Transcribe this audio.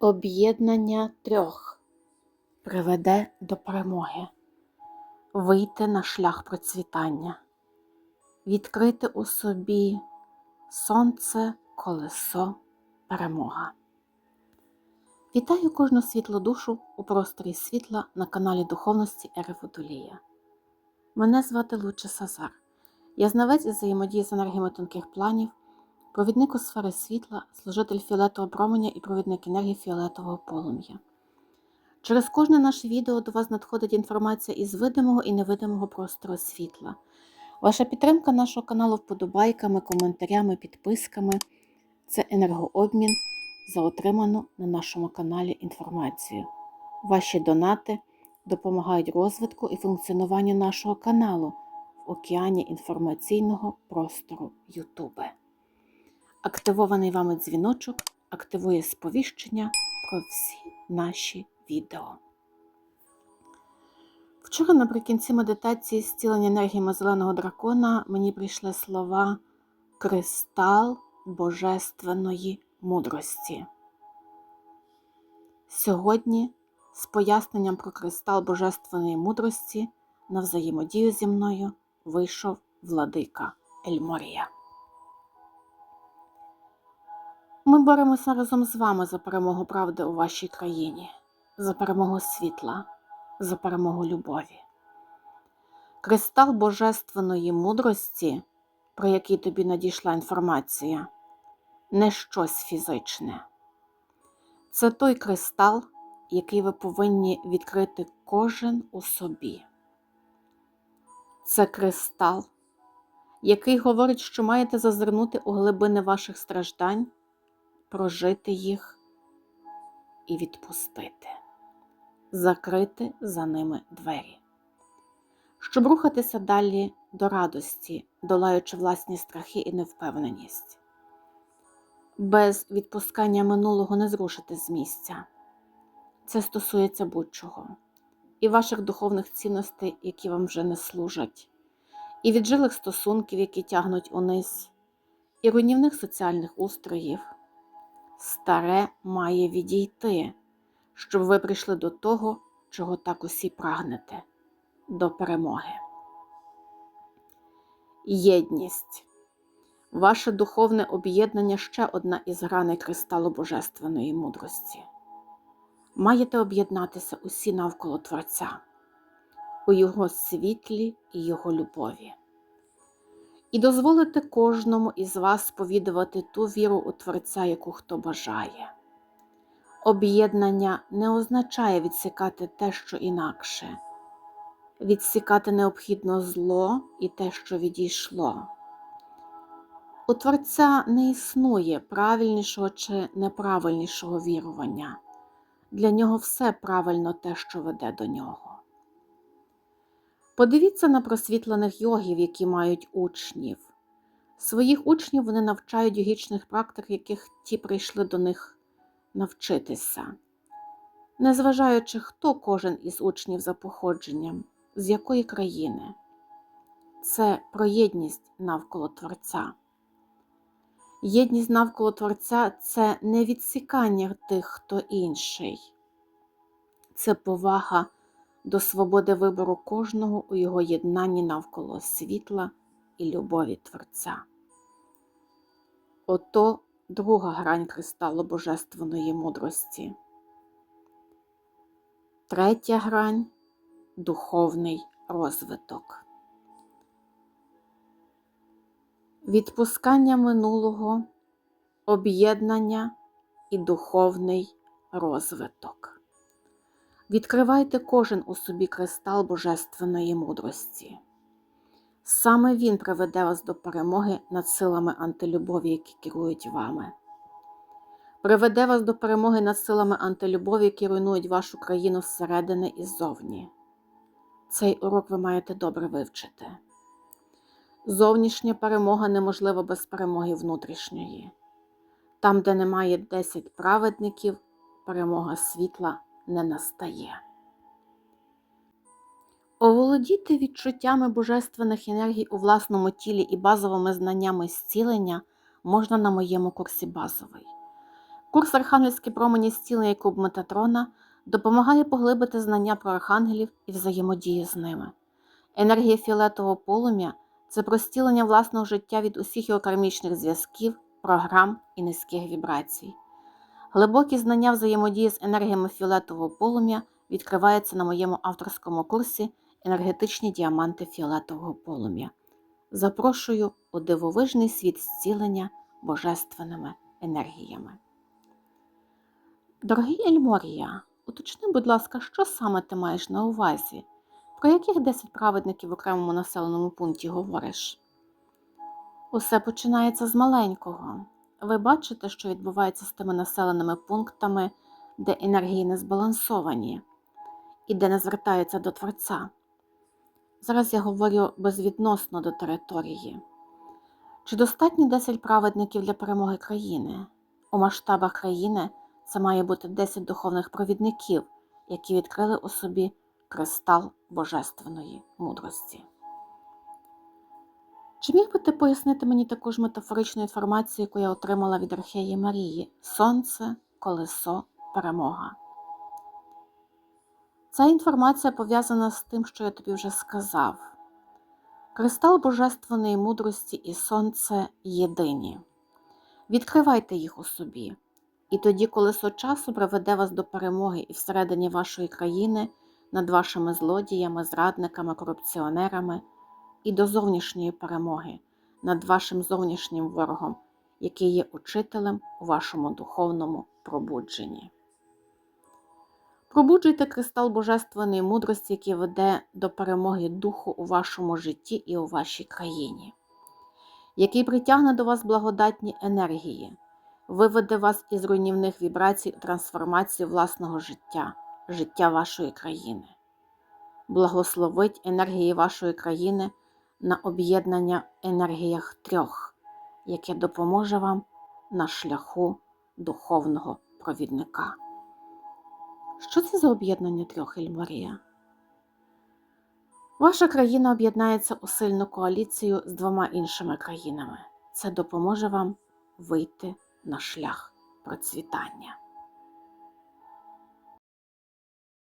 Об'єднання трьох приведе до перемоги, вийти на шлях процвітання, відкрити у собі сонце, колесо, перемога. Вітаю кожну світлу душу у просторі світла на каналі Духовності Ери Водолія. Мене звати Луче Сазар. Я знавець із взаємодії з енергіями тонких планів, провідник у сфери світла, служитель фіолетового променя і провідник енергії фіолетового полум'я. Через кожне наше відео до вас надходить інформація із видимого і невидимого простору світла. Ваша підтримка нашого каналу вподобайками, коментарями, підписками це енергообмін за отриману на нашому каналі інформацію. Ваші донати допомагають розвитку і функціонуванню нашого каналу в океані інформаційного простору Ютубе. Активований вами дзвіночок активує сповіщення про всі наші відео. Вчора наприкінці медитації зцілення енергіями зеленого дракона мені прийшли слова Кристал Божественної мудрості. Сьогодні з поясненням про кристал Божественної мудрості на взаємодію зі мною вийшов владика Ельморія. Ми боремося разом з вами за перемогу правди у вашій країні, за перемогу світла, за перемогу любові. Кристал Божественної мудрості, про який тобі надійшла інформація, не щось фізичне. Це той кристал, який ви повинні відкрити кожен у собі. Це кристал, який говорить, що маєте зазирнути у глибини ваших страждань, прожити їх і відпустити, закрити за ними двері, щоб рухатися далі до радості, долаючи власні страхи і невпевненість. Без відпускання минулого не зрушити з місця. Це стосується будь-чого, і ваших духовних цінностей, які вам вже не служать, і віджилих стосунків, які тягнуть униз, і руйнівних соціальних устроїв. Старе має відійти, щоб ви прийшли до того, чого так усі прагнете до перемоги. Єдність. Ваше духовне об'єднання ще одна із граней кристалу Божественної мудрості маєте об'єднатися усі навколо Творця, у Його світлі і Його любові, і дозволити кожному із вас сповідувати ту віру у Творця, яку хто бажає. Об'єднання не означає відсікати те, що інакше, відсікати необхідно зло і те, що відійшло. У Творця не існує правильнішого чи неправильнішого вірування. Для нього все правильно те, що веде до нього. Подивіться на просвітлених йогів, які мають учнів. Своїх учнів вони навчають йогічних практик, яких ті прийшли до них навчитися, незважаючи, хто кожен із учнів за походженням, з якої країни. Це про єдність навколо Творця. Єдність навколо Творця це не відсікання тих, хто інший, це повага до свободи вибору кожного у його єднанні навколо світла і любові Творця. Ото друга грань кристалу Божественної мудрості. Третя грань духовний розвиток. відпускання минулого, об'єднання і духовний розвиток. Відкривайте кожен у собі кристал Божественної мудрості. Саме він приведе вас до перемоги над силами антилюбові, які керують вами. Приведе вас до перемоги над силами антилюбові, які руйнують вашу країну зсередини і ззовні. Цей урок ви маєте добре вивчити. Зовнішня перемога неможлива без перемоги внутрішньої. Там, де немає 10 праведників, перемога світла не настає. Оволодіти відчуттями божественних енергій у власному тілі і базовими знаннями зцілення можна на моєму курсі базовий. Курс Архангельські промені зцілення Куб Метатрона допомагає поглибити знання про архангелів і взаємодію з ними. Енергія фіолетового полум'я це простілення власного життя від усіх його кармічних зв'язків, програм і низьких вібрацій. Глибокі знання взаємодії з енергіями фіолетового полум'я відкриваються на моєму авторському курсі Енергетичні діаманти фіолетового полум'я. Запрошую у дивовижний світ зцілення божественними енергіями. Дорогий Ельморія, уточни, будь ласка, що саме ти маєш на увазі? Про яких 10 праведників в окремому населеному пункті говориш? Усе починається з маленького. Ви бачите, що відбувається з тими населеними пунктами, де енергії не збалансовані і де не звертаються до Творця. Зараз я говорю безвідносно до території. Чи достатньо 10 праведників для перемоги країни? У масштабах країни це має бути 10 духовних провідників, які відкрили у собі кристал божественної мудрості. Чи міг би ти пояснити мені таку ж метафоричну інформацію, яку я отримала від Археї Марії Сонце, колесо, перемога? Ця інформація пов'язана з тим, що я тобі вже сказав. Кристал божественної мудрості і сонце єдині. Відкривайте їх у собі, і тоді колесо часу приведе вас до перемоги і всередині вашої країни над вашими злодіями, зрадниками, корупціонерами і до зовнішньої перемоги над вашим зовнішнім ворогом, який є учителем у вашому духовному пробудженні. Пробуджуйте кристал божественної мудрості, який веде до перемоги духу у вашому житті і у вашій країні, який притягне до вас благодатні енергії, виведе вас із руйнівних вібрацій у трансформацію власного життя, життя вашої країни, благословить енергії вашої країни на об'єднання енергіях трьох, яке допоможе вам на шляху духовного провідника. Що це за об'єднання трьох Ельмарія? Ваша країна об'єднається у сильну коаліцію з двома іншими країнами. Це допоможе вам вийти на шлях процвітання.